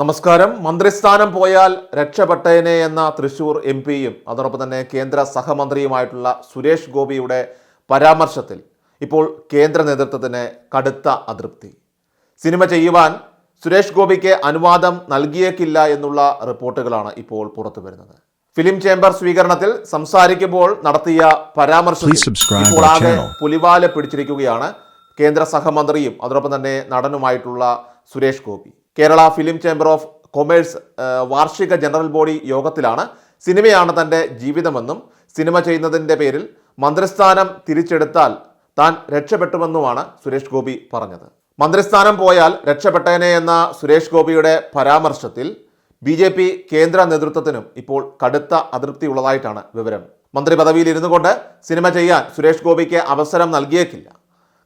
നമസ്കാരം. മന്ത്രിസ്ഥാനം പോയാൽ രക്ഷപ്പെട്ടേനെ എന്ന തൃശൂർ എം പിയും അതോടൊപ്പം തന്നെ കേന്ദ്ര സഹമന്ത്രിയുമായിട്ടുള്ള സുരേഷ് ഗോപിയുടെ പരാമർശത്തിൽ ഇപ്പോൾ കേന്ദ്ര നേതൃത്വത്തിന് കടുത്ത അതൃപ്തി. സിനിമ ചെയ്യുവാൻ സുരേഷ് ഗോപിക്ക് അനുവാദം നൽകിയേക്കില്ല എന്നുള്ള റിപ്പോർട്ടുകളാണ് ഇപ്പോൾ പുറത്തു വരുന്നത്. ഫിലിം ചേംബർ സ്വീകരണത്തിൽ സംസാരിക്കുമ്പോൾ നടത്തിയ പരാമർശം ആകെ പുലിവാല പിടിച്ചിരിക്കുകയാണ് കേന്ദ്ര സഹമന്ത്രിയും അതോടൊപ്പം തന്നെ നടനുമായിട്ടുള്ള Suresh Gopi. Kerala film chamber of commerce വാർഷിക ജനറൽ ബോഡി യോഗത്തിലാണ് സിനിമയാണ് തന്റെ ജീവിതമെന്നും സിനിമ ചെയ്യുന്നതിന്റെ പേരിൽ മന്ത്രിസ്ഥാനം തിരിച്ചെടുത്താൽ താൻ രക്ഷപ്പെട്ടുമെന്നുമാണ് സുരേഷ് ഗോപി പറഞ്ഞത്. മന്ത്രിസ്ഥാനം പോയാൽ രക്ഷപ്പെട്ടേനെ എന്ന സുരേഷ് ഗോപിയുടെ പരാമർശത്തിൽ ബി ജെ പി കേന്ദ്ര നേതൃത്വത്തിനും ഇപ്പോൾ കടുത്ത അതൃപ്തി ഉള്ളതായിട്ടാണ് വിവരം. മന്ത്രി പദവിയിൽ ഇരുന്നു കൊണ്ട് സിനിമ ചെയ്യാൻ സുരേഷ് ഗോപിക്ക് അവസരം നൽകിയേക്കില്ല.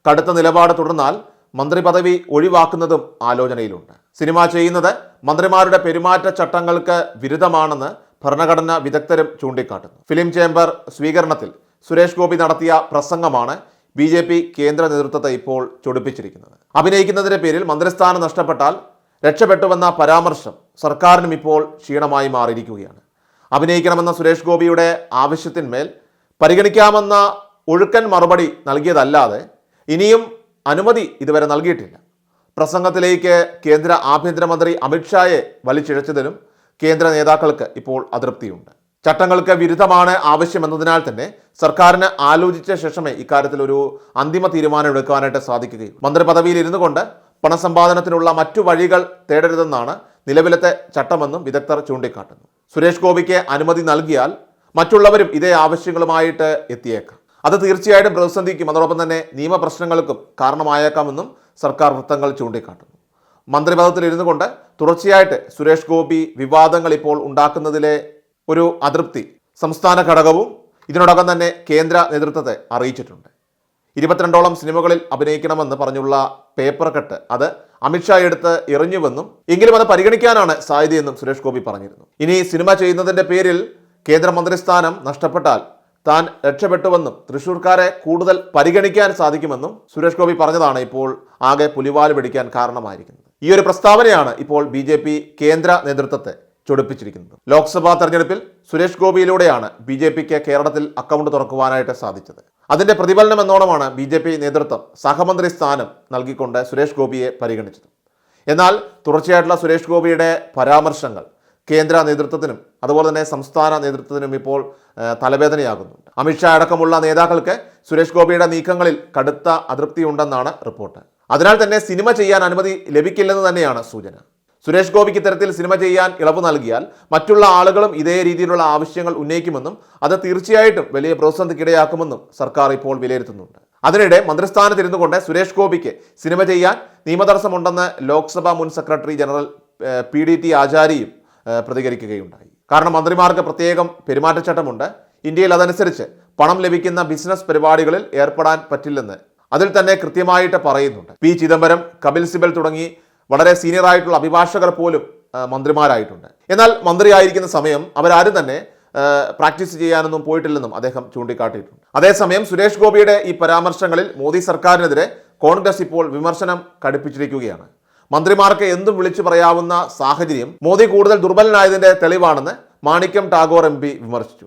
കടുത്ത നിലപാട് തുടർന്നാൽ മന്ത്രി പദവി ഒഴിവാക്കുന്നതും ആലോചനയിലുണ്ട്. സിനിമ ചെയ്യുന്നത് മന്ത്രിമാരുടെ പെരുമാറ്റ ചട്ടങ്ങൾക്ക് വിരുദ്ധമാണെന്ന് ഭരണഘടനാ വിദഗ്ധരും ചൂണ്ടിക്കാട്ടുന്നു. ഫിലിം ചേംബർ സ്വീകരണത്തിൽ സുരേഷ് ഗോപി നടത്തിയ പ്രസംഗമാണ് ബി ജെ പി കേന്ദ്ര നേതൃത്വത്തെ ഇപ്പോൾ ചൊടിപ്പിച്ചിരിക്കുന്നത്. അഭിനയിക്കുന്നതിന്റെ പേരിൽ മന്ത്രിസ്ഥാനം നഷ്ടപ്പെട്ടാൽ രക്ഷപ്പെട്ടുവെന്ന പരാമർശം സർക്കാരിനും ഇപ്പോൾ ക്ഷീണമായി മാറിയിരിക്കുകയാണ്. അഭിനയിക്കണമെന്ന സുരേഷ് ഗോപിയുടെ ആവശ്യത്തിന്മേൽ പരിഗണിക്കാമെന്ന ഒഴുക്കൻ മറുപടി നൽകിയതല്ലാതെ ഇനിയും അനുമതി ഇതുവരെ നൽകിയിട്ടില്ല. പ്രസംഗത്തിലേക്ക് കേന്ദ്ര ആഭ്യന്തരമന്ത്രി അമിത്ഷായെ വലിച്ചിഴച്ചതിനും കേന്ദ്ര നേതാക്കൾക്ക് ഇപ്പോൾ അതൃപ്തിയുണ്ട്. ചട്ടങ്ങൾക്ക് വിരുദ്ധമാണ് ആവശ്യമെന്നതിനാൽ തന്നെ സർക്കാരിന് ആലോചിച്ച ശേഷമേ ഇക്കാര്യത്തിൽ ഒരു അന്തിമ തീരുമാനം എടുക്കാനായിട്ട് സാധിക്കുകയും മന്ത്രി പദവിയിൽ ഇരുന്നു കൊണ്ട് പണസമ്പാദനത്തിനുള്ള മറ്റു വഴികൾ തേടരുതെന്നാണ് നിലവിലത്തെ ചട്ടമെന്നും വിദഗ്ധർ ചൂണ്ടിക്കാട്ടുന്നു. സുരേഷ് ഗോപിക്ക് അനുമതി നൽകിയാൽ മറ്റുള്ളവരും ഇതേ ആവശ്യങ്ങളുമായിട്ട് എത്തിയേക്കാം. അത് തീർച്ചയായിട്ടും പ്രതിസന്ധിക്കും. അതോടൊപ്പം തന്നെ നിയമപ്രശ്നങ്ങൾക്കും കാരണമായേക്കാമെന്നും സർക്കാർ വൃത്തങ്ങൾ ചൂണ്ടിക്കാട്ടുന്നു. മന്ത്രിപദത്തിൽ ഇരുന്നു കൊണ്ട് തുടർച്ചയായിട്ട് സുരേഷ് ഗോപി വിവാദങ്ങൾ ഇപ്പോൾ ഉണ്ടാക്കുന്നതിലെ ഒരു അതൃപ്തി സംസ്ഥാന ഘടകവും ഇതിനോടകം തന്നെ കേന്ദ്ര നേതൃത്വത്തെ അറിയിച്ചിട്ടുണ്ട്. ഇരുപത്തിരണ്ടോളം സിനിമകളിൽ അഭിനയിക്കണമെന്ന് പറഞ്ഞുള്ള പേപ്പർ കട്ട് അത് അമിത്ഷാ എടുത്ത് എറിഞ്ഞുവെന്നും എങ്കിലും അത് പരിഗണിക്കാനാണ് സാധ്യതയെന്നും സുരേഷ് ഗോപി പറഞ്ഞിരുന്നു. ഇനി സിനിമ ചെയ്യുന്നതിന്റെ പേരിൽ കേന്ദ്രമന്ത്രിസ്ഥാനം നഷ്ടപ്പെട്ടാൽ താൻ രക്ഷപ്പെട്ടുവെന്നും തൃശൂർക്കാരെ കൂടുതൽ പരിഗണിക്കാൻ സാധിക്കുമെന്നും സുരേഷ് ഗോപി പറഞ്ഞതാണ് ഇപ്പോൾ ആകെ പുലിവാൽ പിടിക്കാൻ കാരണമായിരിക്കുന്നത്. ഈ ഒരു പ്രസ്താവനയാണ് ഇപ്പോൾ ബി ജെ പി കേന്ദ്ര നേതൃത്വത്തെ ചൊടിപ്പിച്ചിരിക്കുന്നത്. ലോക്സഭാ തെരഞ്ഞെടുപ്പിൽ സുരേഷ് ഗോപിയിലൂടെയാണ് ബി ജെ പിക്ക് കേരളത്തിൽ അക്കൗണ്ട് തുറക്കുവാനായിട്ട് സാധിച്ചത്. അതിന്റെ പ്രതിഫലനം എന്നോണമാണ് ബി ജെ പി നേതൃത്വം സഹമന്ത്രി സ്ഥാനം നൽകിക്കൊണ്ട് സുരേഷ് ഗോപിയെ പരിഗണിച്ചത്. എന്നാൽ തുടർച്ചയായിട്ടുള്ള സുരേഷ് ഗോപിയുടെ പരാമർശങ്ങൾ കേന്ദ്ര നേതൃത്വത്തിനും അതുപോലെ തന്നെ സംസ്ഥാന നേതൃത്വത്തിനും ഇപ്പോൾ തലവേദനയാകുന്നുണ്ട്. അമിത്ഷാ അടക്കമുള്ള നേതാക്കൾക്ക് സുരേഷ് ഗോപിയുടെ നീക്കങ്ങളിൽ കടുത്ത അതൃപ്തിയുണ്ടെന്നാണ് റിപ്പോർട്ട്. അതിനാൽ തന്നെ സിനിമ ചെയ്യാൻ അനുമതി ലഭിക്കില്ലെന്ന് തന്നെയാണ് സൂചന. സുരേഷ് ഗോപിക്ക് ഇത്തരത്തിൽ സിനിമ ചെയ്യാൻ ഇളവ് നൽകിയാൽ മറ്റുള്ള ആളുകളും ഇതേ രീതിയിലുള്ള ആവശ്യങ്ങൾ ഉന്നയിക്കുമെന്നും അത് തീർച്ചയായിട്ടും വലിയ പ്രതിസന്ധിക്കിടയാക്കുമെന്നും സർക്കാർ ഇപ്പോൾ വിലയിരുത്തുന്നുണ്ട്. അതിനിടെ മന്ത്രിസ്ഥാനത്തിരുന്നുകൊണ്ട് സുരേഷ് ഗോപിക്ക് സിനിമ ചെയ്യാൻ നിയമതടസ്സമുണ്ടെന്ന് ലോക്സഭാ മുൻ secretary general P D T ആചാരിയും പ്രതികരിക്കുകയുണ്ടായി. കാരണം മന്ത്രിമാർക്ക് പ്രത്യേകം പെരുമാറ്റച്ചട്ടമുണ്ട്. ഇന്ത്യയിൽ അതനുസരിച്ച് പണം ലഭിക്കുന്ന ബിസിനസ് പരിപാടികളിൽ ഏർപ്പെടാൻ പറ്റില്ലെന്ന് അതിൽ തന്നെ കൃത്യമായിട്ട് പറയുന്നുണ്ട്. പി ചിദംബരം കപിൽ സിബൽ തുടങ്ങി വളരെ സീനിയർ ആയിട്ടുള്ള അഭിഭാഷകർ പോലും മന്ത്രിമാരായിട്ടുണ്ട്. എന്നാൽ മന്ത്രിയായിരിക്കുന്ന സമയം അവരാരും തന്നെ പ്രാക്ടീസ് ചെയ്യാനൊന്നും പോയിട്ടില്ലെന്നും അദ്ദേഹം ചൂണ്ടിക്കാട്ടിയിട്ടുണ്ട്. അതേസമയം സുരേഷ് ഗോപിയുടെ ഈ പരാമർശങ്ങളിൽ മോദി സർക്കാരിനെതിരെ കോൺഗ്രസ് ഇപ്പോൾ വിമർശനം കടുപ്പിച്ചിരിക്കുകയാണ്. മന്ത്രിമാർക്ക് എന്തും വിളിച്ചു പറയാവുന്ന സാഹചര്യം മോദി കൂടുതൽ ദുർബലനായതിന്റെ തെളിവാണെന്ന് മാണിക്യം ടാഗോർ എം വിമർശിച്ചു.